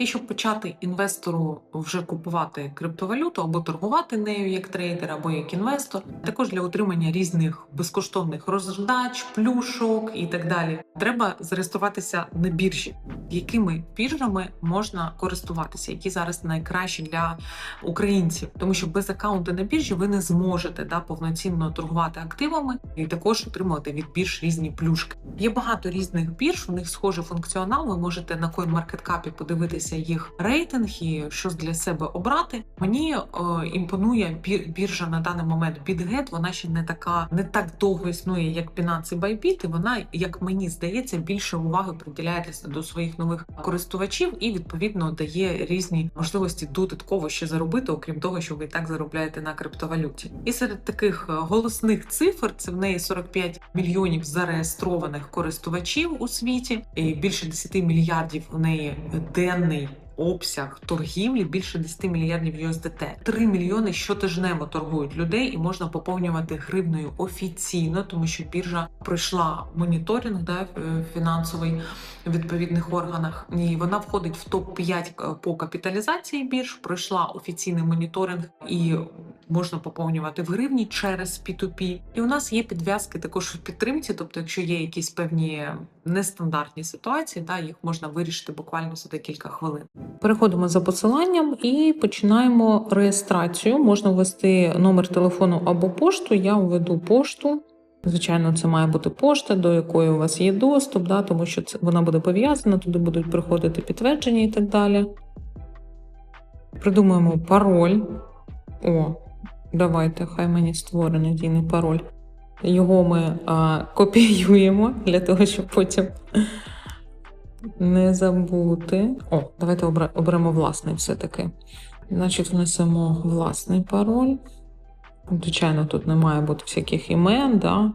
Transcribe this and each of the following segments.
І щоб почати інвестору вже купувати криптовалюту або торгувати нею як трейдер, або як інвестор, також для отримання різних безкоштовних роздач, плюшок і так далі, треба зареєструватися на біржі. Якими біржами можна користуватися, які зараз найкращі для українців, тому що без аккаунту на біржі ви не зможете да повноцінно торгувати активами і також отримувати від бірж різні плюшки. Є багато різних бірж, у них схожий функціонал. Ви можете на CoinMarketCap подивитися їх рейтинг і щось для себе обрати. Мені е, імпонує біржа на даний момент BitGet. Вона ще не така, не так довго існує, як Binance і Bybit, і вона, як мені здається, більше уваги приділяє для- до своїх нових користувачів і відповідно дає різні можливості додатково ще заробити, окрім того, що ви і так заробляєте на криптовалюті. І серед таких е, голосних цифр це в неї 45 мільйонів зареєстрованих користувачів у світі, і більше 10 мільярдів у неї денний. Обсяг торгівлі більше 10 мільярдів USDT. 3 мільйони щотижнево торгують людей, і можна поповнювати гривнею офіційно, тому що біржа пройшла моніторинг да, е, фінансовий в відповідних органах. І вона входить в топ 5 по капіталізації бірж. Пройшла офіційний моніторинг і можна поповнювати в гривні через P2P. І у нас є підв'язки також в підтримці. Тобто, якщо є якісь певні нестандартні ситуації, да, їх можна вирішити буквально за декілька хвилин. Переходимо за посиланням і починаємо реєстрацію. Можна ввести номер телефону або пошту. Я введу пошту. Звичайно, це має бути пошта, до якої у вас є доступ, да, тому що це вона буде пов'язана, туди будуть приходити підтвердження і так далі. Придумаємо пароль. О, давайте, хай мені створений дійний пароль. Його ми а, копіюємо для того, щоб потім не забути. О, давайте оберемо власний все-таки. Значить, внесемо власний пароль. Звичайно, тут не має бути всяких імен, да,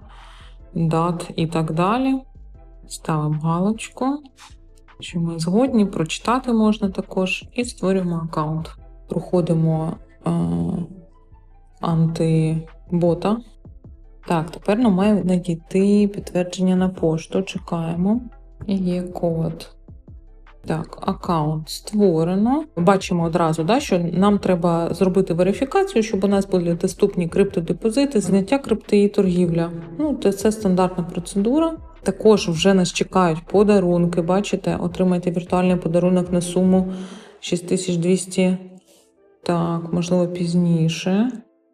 дат і так далі. Ставимо галочку. Що ми згодні, прочитати можна також. І створюємо аккаунт. Проходимо е, антибота. Так, тепер нам має надійти підтвердження на пошту. Чекаємо. Є код. Так, аккаунт створено. Бачимо одразу, да, що нам треба зробити верифікацію, щоб у нас були доступні криптодепозити, зняття крипти і торгівля. Ну, це, стандартна процедура. Також вже нас чекають подарунки. Бачите, отримайте віртуальний подарунок на суму 6200. Так, можливо, пізніше.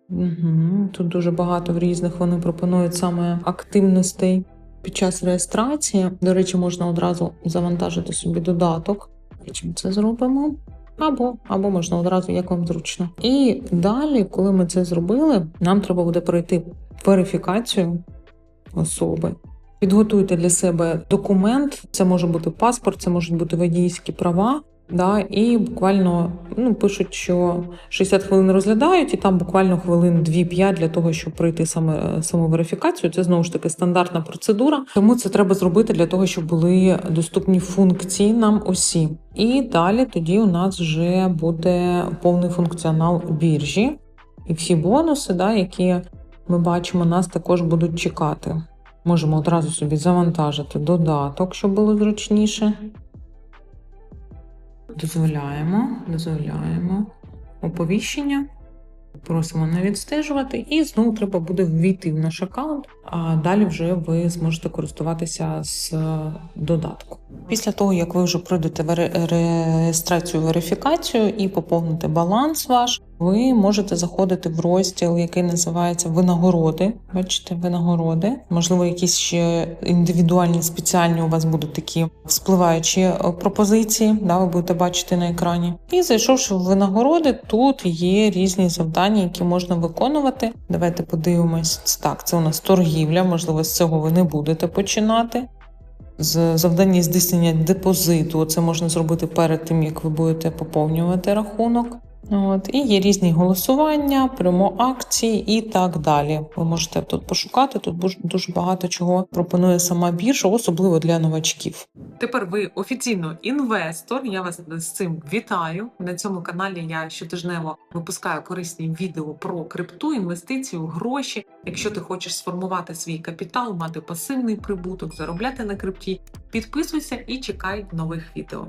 Угу. Тут дуже багато в різних вони пропонують саме активностей. Під час реєстрації, до речі, можна одразу завантажити собі додаток. Чим це зробимо? Або, або можна одразу, як вам зручно. І далі, коли ми це зробили, нам треба буде пройти верифікацію особи. Підготуйте для себе документ, це може бути паспорт, це можуть бути водійські права. Да, і буквально ну, пишуть, що 60 хвилин розглядають, і там буквально хвилин 2-5 для того, щоб пройти саме саму верифікацію. Це знову ж таки стандартна процедура. Тому це треба зробити для того, щоб були доступні функції нам усі. І далі тоді у нас вже буде повний функціонал біржі, і всі бонуси, да, які ми бачимо, нас також будуть чекати. Можемо одразу собі завантажити додаток, щоб було зручніше. Дозволяємо, дозволяємо оповіщення. Просимо не відстежувати, і знову треба буде ввійти в наш аккаунт, а далі вже ви зможете користуватися з додатку. Після того, як ви вже пройдете реєстрацію, верифікацію і поповните баланс ваш, ви можете заходити в розділ, який називається винагороди. Бачите, винагороди. Можливо, якісь ще індивідуальні, спеціальні у вас будуть такі вспливаючі е, пропозиції. Да, ви будете бачити на екрані. І зайшовши в винагороди, тут є різні завдання, які можна виконувати. Давайте подивимось. Так, це у нас торгівля. Можливо, з цього ви не будете починати. Завдання здійснення депозиту. Це можна зробити перед тим, як ви будете поповнювати рахунок. От, і є різні голосування, прямо акції і так далі. Ви можете тут пошукати. Тут дуже багато чого пропонує сама біржа, особливо для новачків. Тепер ви офіційно інвестор. Я вас з цим вітаю. На цьому каналі я щотижнево випускаю корисні відео про крипту, інвестицію, гроші. Якщо ти хочеш сформувати свій капітал, мати пасивний прибуток, заробляти на крипті, підписуйся і чекай нових відео.